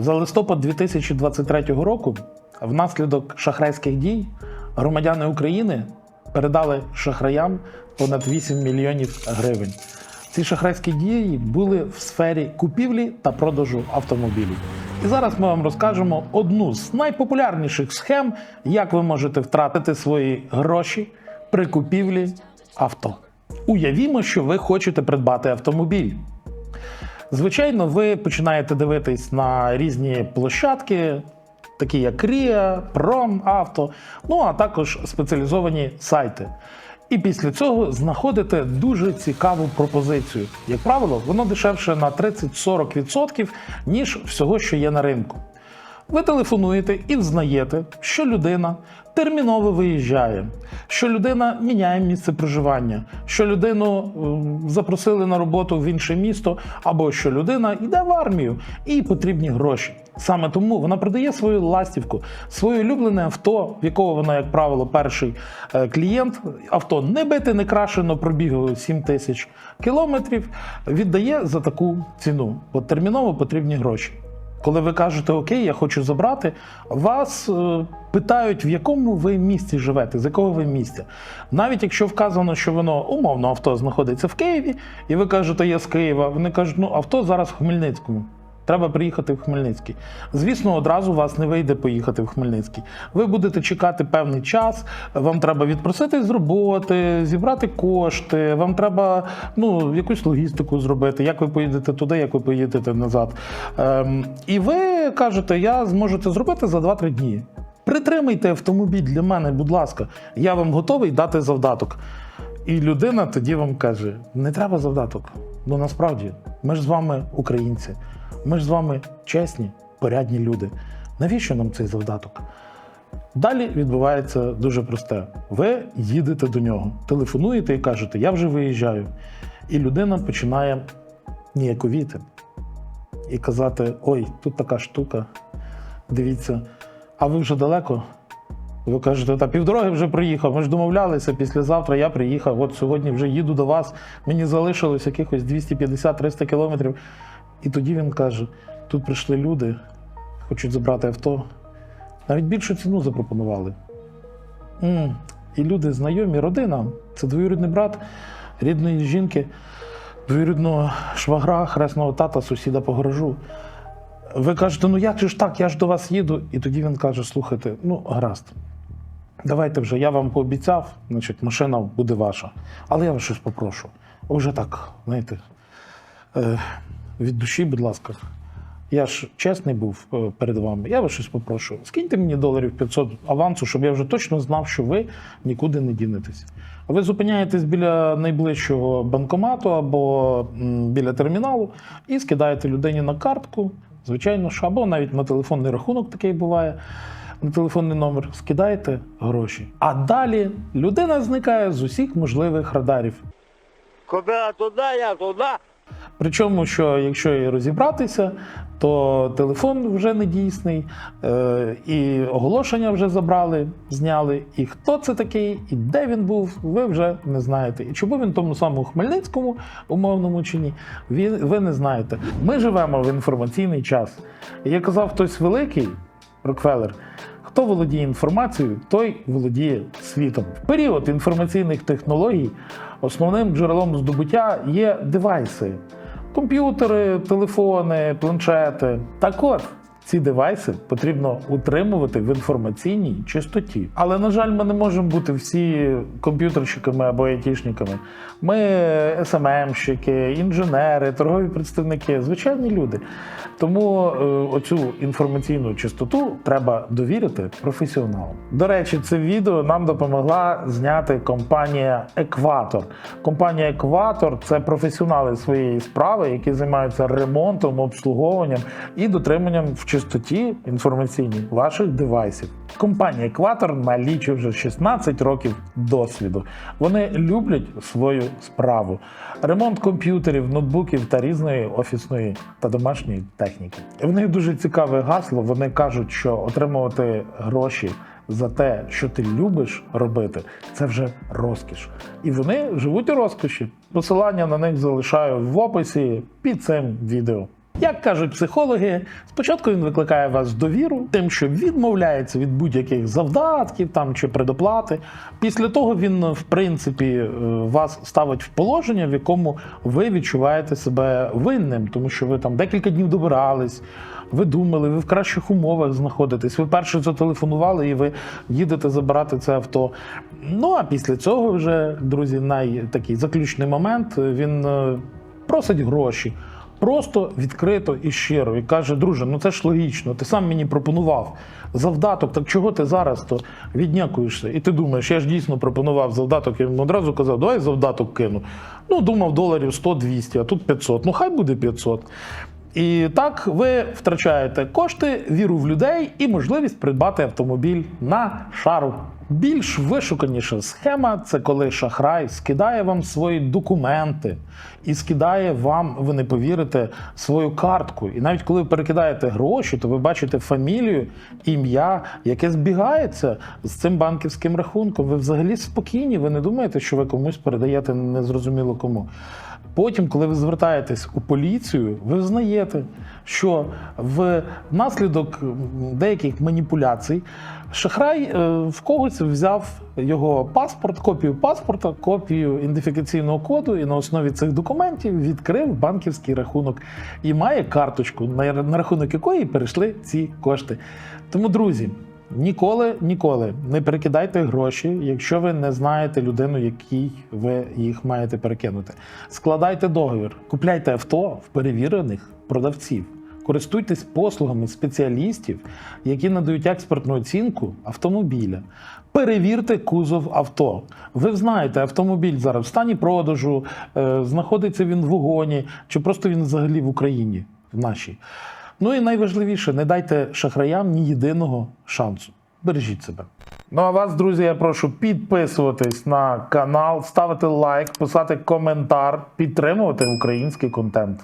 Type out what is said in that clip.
За листопад 2023 року, внаслідок шахрайських дій, громадяни України передали шахраям понад 8 мільйонів гривень. Ці шахрайські дії були в сфері купівлі та продажу автомобілів. І зараз ми вам розкажемо одну з найпопулярніших схем, як ви можете втратити свої гроші при купівлі авто. Уявімо, що ви хочете придбати автомобіль. Звичайно, ви починаєте дивитись на різні площадки, такі як Рія, Пром, Авто, ну а також спеціалізовані сайти. І після цього знаходите дуже цікаву пропозицію. Як правило, воно дешевше на 30-40%, ніж всього, що є на ринку. Ви телефонуєте і взнаєте, що людина терміново виїжджає, що людина міняє місце проживання, що людину ем, запросили на роботу в інше місто, або що людина йде в армію і потрібні гроші. Саме тому вона продає свою ластівку, своє улюблене авто, в якого вона, як правило, перший е, клієнт. Авто не бите, не крашено, пробігає 7 тисяч кілометрів. Віддає за таку ціну. От терміново потрібні гроші. Коли ви кажете Окей, я хочу забрати, вас е, питають, в якому ви місті живете, з якого ви місця. Навіть якщо вказано, що воно умовно авто знаходиться в Києві, і ви кажете, я з Києва, вони кажуть, ну авто зараз в Хмельницькому. Треба приїхати в Хмельницький. Звісно, одразу вас не вийде поїхати в Хмельницький. Ви будете чекати певний час. Вам треба відпросити з роботи, зібрати кошти. Вам треба ну якусь логістику зробити. Як ви поїдете туди, як ви поїдете назад. Ем, і ви кажете, я зможу це зробити за 2-3 дні. Притримайте автомобіль для мене, будь ласка, я вам готовий дати завдаток. І людина тоді вам каже: не треба завдаток. Ну насправді, ми ж з вами українці, ми ж з вами чесні, порядні люди. Навіщо нам цей завдаток? Далі відбувається дуже просте. Ви їдете до нього, телефонуєте і кажете, я вже виїжджаю. І людина починає ніяковіти і казати: Ой, тут така штука, дивіться, а ви вже далеко? Ви кажете, та півдороги вже приїхав. Ми ж домовлялися, післязавтра я приїхав. От сьогодні вже їду до вас. Мені залишилось якихось 250-300 кілометрів. І тоді він каже: тут прийшли люди, хочуть забрати авто. Навіть більшу ціну запропонували. м І люди знайомі, родина. Це двоюрідний брат рідної жінки, двоюрідного швагра, хресного тата, сусіда по гаражу. Ви кажете, ну як же ж так, я ж до вас їду. І тоді він каже: слухайте, ну гаразд. Давайте вже, я вам пообіцяв, значить, машина буде ваша. Але я вас щось попрошу. Уже так, знаєте, е, від душі, будь ласка. Я ж чесний був е, перед вами. Я вас щось попрошу. Скиньте мені доларів 500 авансу, щоб я вже точно знав, що ви нікуди не дінетесь. Ви зупиняєтесь біля найближчого банкомату або біля терміналу і скидаєте людині на картку, звичайно ж, або навіть на телефонний рахунок такий буває. На телефонний номер скидаєте гроші. А далі людина зникає з усіх можливих радарів. Куда туда, я туда. Причому, що якщо і розібратися, то телефон вже не дійсний, е, і оголошення вже забрали, зняли. І хто це такий, і де він був, ви вже не знаєте. І чому він тому самому Хмельницькому, умовному чи ні, ви, не знаєте. Ми живемо в інформаційний час. Як казав хтось великий, Рокфеллер, хто володіє інформацією, той володіє світом. В період інформаційних технологій основним джерелом здобуття є девайси. Комп'ютери, телефони, планшети. Так от, ці девайси потрібно утримувати в інформаційній чистоті. Але, на жаль, ми не можемо бути всі комп'ютерщиками або айтішниками. Ми СММщики, інженери, торгові представники, звичайні люди. Тому е, оцю інформаційну чистоту треба довірити професіоналам. До речі, це відео нам допомогла зняти компанія Екватор. Компанія Екватор це професіонали своєї справи, які займаються ремонтом, обслуговуванням і дотриманням в чистоті інформаційній ваших девайсів. Компанія Екватор налічує вже 16 років досвіду. Вони люблять свою справу. Ремонт комп'ютерів, ноутбуків та різної офісної та домашньої техніки. В них дуже цікаве гасло. Вони кажуть, що отримувати гроші за те, що ти любиш робити, це вже розкіш. І вони живуть у розкоші. Посилання на них залишаю в описі під цим відео. Як кажуть психологи, спочатку він викликає вас довіру, тим, що відмовляється від будь-яких завдатків там чи предоплати. Після того він, в принципі, е, вас ставить в положення, в якому ви відчуваєте себе винним, тому що ви там декілька днів добирались, ви думали, ви в кращих умовах знаходитесь. Ви перше зателефонували і ви їдете забирати це авто. Ну а після цього вже, друзі, най такий заключний момент. Він е, просить гроші. Просто відкрито і щиро. І каже, друже, ну це ж логічно, ти сам мені пропонував завдаток, так чого ти зараз то віднякуєшся? І ти думаєш, я ж дійсно пропонував завдаток, я йому одразу казав, давай завдаток кину. Ну, думав, доларів 100-200, а тут 500. Ну, хай буде 500. І так ви втрачаєте кошти, віру в людей і можливість придбати автомобіль на шару. Більш вишуканіша схема це коли шахрай скидає вам свої документи і скидає вам, ви не повірите, свою картку. І навіть коли ви перекидаєте гроші, то ви бачите фамілію, ім'я, яке збігається з цим банківським рахунком. Ви взагалі спокійні, ви не думаєте, що ви комусь передаєте незрозуміло кому. Потім, коли ви звертаєтесь у поліцію, ви взнаєте, що в наслідок м, деяких маніпуляцій шахрай е, в когось взяв його паспорт, копію паспорта, копію ідентифікаційного коду, і на основі цих документів відкрив банківський рахунок і має карточку, на рахунок якої перейшли ці кошти. Тому, друзі. Ніколи, ніколи не перекидайте гроші, якщо ви не знаєте людину, якій ви їх маєте перекинути. Складайте договір, купляйте авто в перевірених продавців. Користуйтесь послугами спеціалістів, які надають експертну оцінку автомобіля. Перевірте кузов авто. Ви знаєте, автомобіль зараз в стані продажу, е, знаходиться він в вогоні, чи просто він взагалі в Україні, в нашій. Ну і найважливіше, не дайте шахраям ні єдиного шансу. Бережіть себе. Ну а вас, друзі, я прошу підписуватись на канал, ставити лайк, писати коментар, підтримувати український контент.